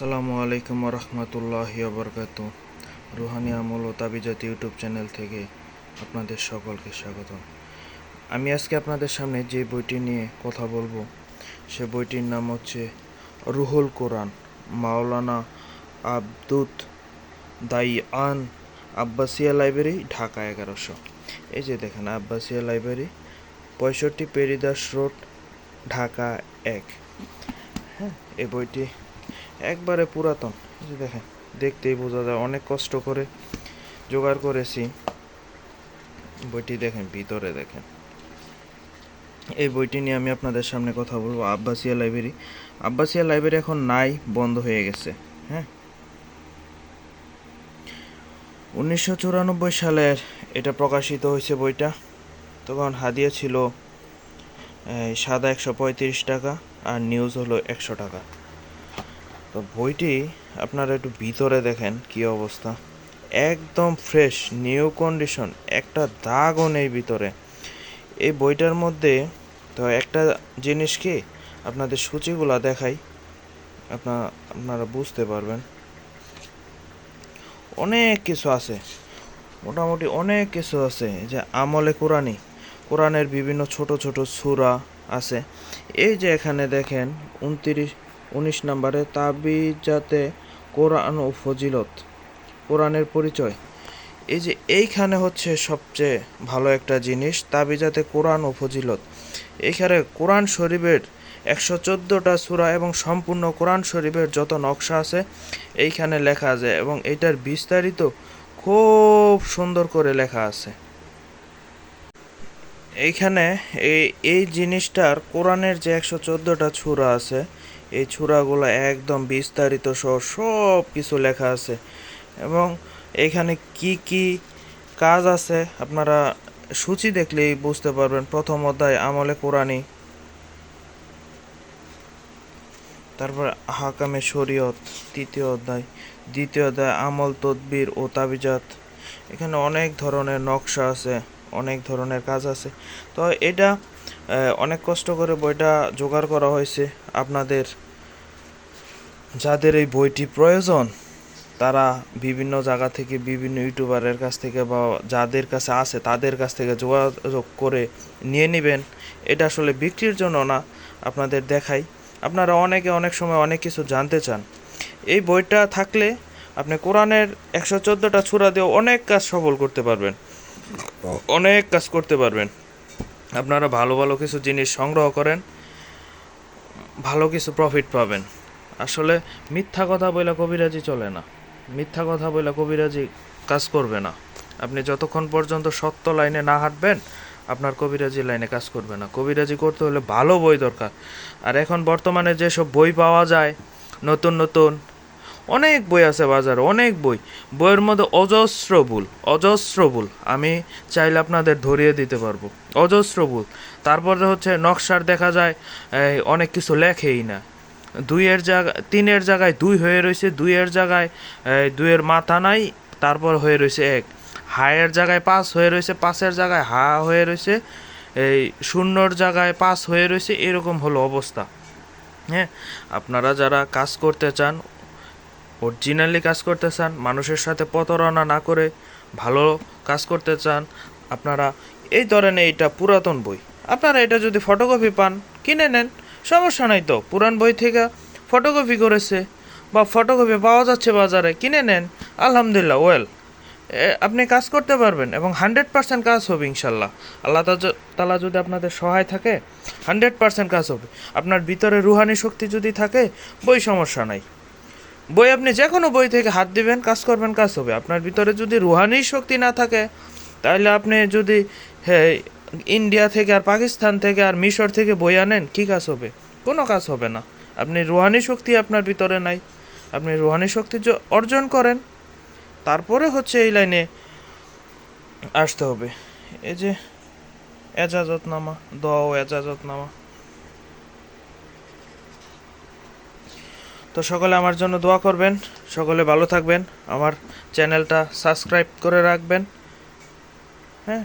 আসসালামু আলাইকুম রহমতুল্লাহ বরকাত রুহানি আমল ও তাবিজাত ইউটিউব চ্যানেল থেকে আপনাদের সকলকে স্বাগত আমি আজকে আপনাদের সামনে যে বইটি নিয়ে কথা বলব, সে বইটির নাম হচ্ছে রুহুল কোরআন, মাওলানা আবদুত দাইয়ান আব্বাসিয়া লাইব্রেরি, ঢাকা এগারোশো। এই যে দেখেন, আব্বাসিয়া লাইব্রেরি, পঁয়ষট্টি পেরিদাস রোড, ঢাকা এক। হ্যাঁ এই বইটি একবারে পুরাতন। দেখেন, দেখতেই বোঝা যায়, অনেক কষ্ট করে জোগাড় করেছি। বইটি দেখেন, ভিতরে দেখেন। এই বইটি নিয়ে আমি আপনাদের সামনে কথা বলব, আব্বাসিয়া লাইব্রেরি। আব্বাসিয়া লাইব্রেরি এখন নাই, বন্ধ হয়ে গেছে হ্যাঁ? উনিশশো চুরানব্বই সালের এটা প্রকাশিত হয়েছে বইটা। তখন হাদিয়া ছিল সাদা একশো পঁয়ত্রিশ টাকা আর নিউজ হলো একশো টাকা। তো বইটি আপনারা একটু ভিতরে দেখেন কি অবস্থা। একদম ফ্রেশ নিউ কন্ডিশন একটা দাগও নেই ভিতরে। এই বইটার মধ্যে তো একটা জিনিস কি, আপনাদের সূচিগুলা দেখাই। আপনা, আপনারা বুঝতে পারবেন। অনেক কিছু আছে। মোটামুটি অনেক কিছু আছে। যে আমলে কোরআনি কোরআনের বিভিন্ন ছোট ছোট সূরা আছে। এই যে এখানে দেখেন, উনত্রিশ উনিশ নম্বরে তাবিজাতে কোরআন ও ফজিলত, কোরআনের পরিচয়। এই যে এইখানে হচ্ছে সবচেয়ে ভালো একটা জিনিস তাবিজাতে কোরআন ও ফজিলত। এইখানে কোরআন শরীফের একশো চোদ্দোটা সূরা এবং সম্পূর্ণ কোরআন শরীফের যত নকশা আছে, এইখানে লেখা আছে এবং এটার বিস্তারিত খুব সুন্দর করে লেখা আছে। এইখানে এই এই জিনিসটার কোরআনের যে একশো চোদ্দোটা ছুরা আছে এই ছুরাগুলো একদম বিস্তারিত সহ সব কিছু লেখা আছে। এবং এখানে কি কি কাজ আছে আপনারা সূচি দেখলেই বুঝতে পারবেন। প্রথম অধ্যায়, আমলে কোরআনি তারপর হাকামে শরীয়ত, তৃতীয় অধ্যায়। দ্বিতীয় অধ্যায়, আমল, তদবির ও তাবিজাত। এখানে অনেক ধরনের নকশা আছে। অনেক ধরনের কাজ আছে। তো এটা অনেক কষ্ট করে বইটা জোগাড় করা হয়েছে। আপনাদের, যাদের এই বইটি প্রয়োজন, তারা বিভিন্ন জায়গা থেকে, বিভিন্ন ইউটিউবারের কাছ থেকে বা যাদের কাছে আছে, তাদের কাছ থেকে যোগাযোগ করে নিয়ে নেবেন। এটা আসলে বিক্রির জন্য না, আপনাদের দেখাই। আপনারা অনেকে অনেক সময় অনেক কিছু জানতে চান। এই বইটা থাকলে আপনি কোরআনের একশো চোদ্দোটা ছুরা দিয়ে অনেক কাজ সফল করতে পারবেন। অনেক কাজ করতে পারবেন। আপনারা ভালো ভালো কিছু জিনিস সংগ্রহ করেন, ভালো কিছু প্রফিট পাবেন। আসলে মিথ্যা কথা বলে কবিরাজি চলে না। মিথ্যা কথা বলে কবিরাজি কাজ করবে না। আপনি যতক্ষণ পর্যন্ত সত্য লাইনে না হাঁটবেন, আপনার কবিরাজি লাইনে কাজ করবে না। কবিরাজি করতে হলে ভালো বই দরকার। আর এখন বর্তমানে যেসব বই পাওয়া যায়, নতুন নতুন অনেক বই আছে বাজারে, অনেক বই। বইয়ের মধ্যে অজস্র ভুল অজস্র ভুল। আমি চাইলে আপনাদের ধরিয়ে দিতে পারব। অজস্র ভুল। তারপরে হচ্ছে নকশার দেখা যায় অনেক কিছু লেখেই না। দুইয়ের জায়গা তিনের জায়গায় দুই হয়ে রয়েছে, দুইয়ের জায়গায় দুইয়ের মাথা নাই, তারপর হয়ে রয়েছে এক। হায়ের জায়গায় পাঁচ হয়ে রয়েছে, পাঁচের জায়গায় হা হয়ে রয়েছে, এই শূন্যর জায়গায় পাঁচ হয়ে রয়েছে, এরকম হলো অবস্থা। হ্যাঁ আপনারা যারা কাজ করতে চান অরিজিনালি কাজ করতে চান, মানুষের সাথে প্রতারণা না করে ভালো কাজ করতে চান, আপনারা এই ধরনের এইটা পুরাতন বই। আপনারা এটা যদি ফটোকপি পান, কিনে নেন, সমস্যা নাই তো। পুরান বই থেকে ফটোকপি করেছে বা ফটোকপি পাওয়া যাচ্ছে বাজারে, কিনে নেন, আলহামদুলিল্লাহ ওয়েল আপনি কাজ করতে পারবেন এবং হান্ড্রেড পার্সেন্ট কাজ হবে ইনশাল্লাহ। আল্লাহ তালা যদি আপনাদের সহায় থাকে হান্ড্রেড পার্সেন্ট কাজ হবে। আপনার ভিতরে রুহানি শক্তি যদি থাকে, বই সমস্যা নাই। বই আপনি যে কোনো বই থেকে হাত দিবেন, কাজ করবেন, কাজ হবে। আপনার ভিতরে যদি রুহানি শক্তি না থাকে, তাহলে আপনি যদি হ্যাঁ ইন্ডিয়া থেকে আর পাকিস্তান থেকে আর মিশর থেকে বই আনেন, কী কাজ হবে? কোনো কাজ হবে না। আপনি রুহানি শক্তি আপনার ভিতরে নাই। আপনি রুহানি শক্তি অর্জন করেন। তারপরে হচ্ছে এই লাইনে আসতে হবে। এই যে এজাজতনামা, দোয়া ও এজাজতনামা। তো সকলে আমার জন্য দোয়া করবেন, সকলে ভালো থাকবেন, আমার চ্যানেলটা সাবস্ক্রাইব করে রাখবেন হ্যাঁ?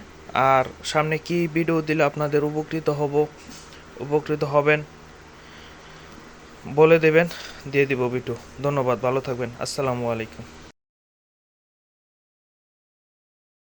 আর সামনে কি ভিডিও দিলে আপনাদের উপকৃত হব, উপকৃত হবেন বলে দেবেন, দিয়ে দিব ভিডিও ধন্যবাদ, ভালো থাকবেন, আসসালামু আলাইকুম।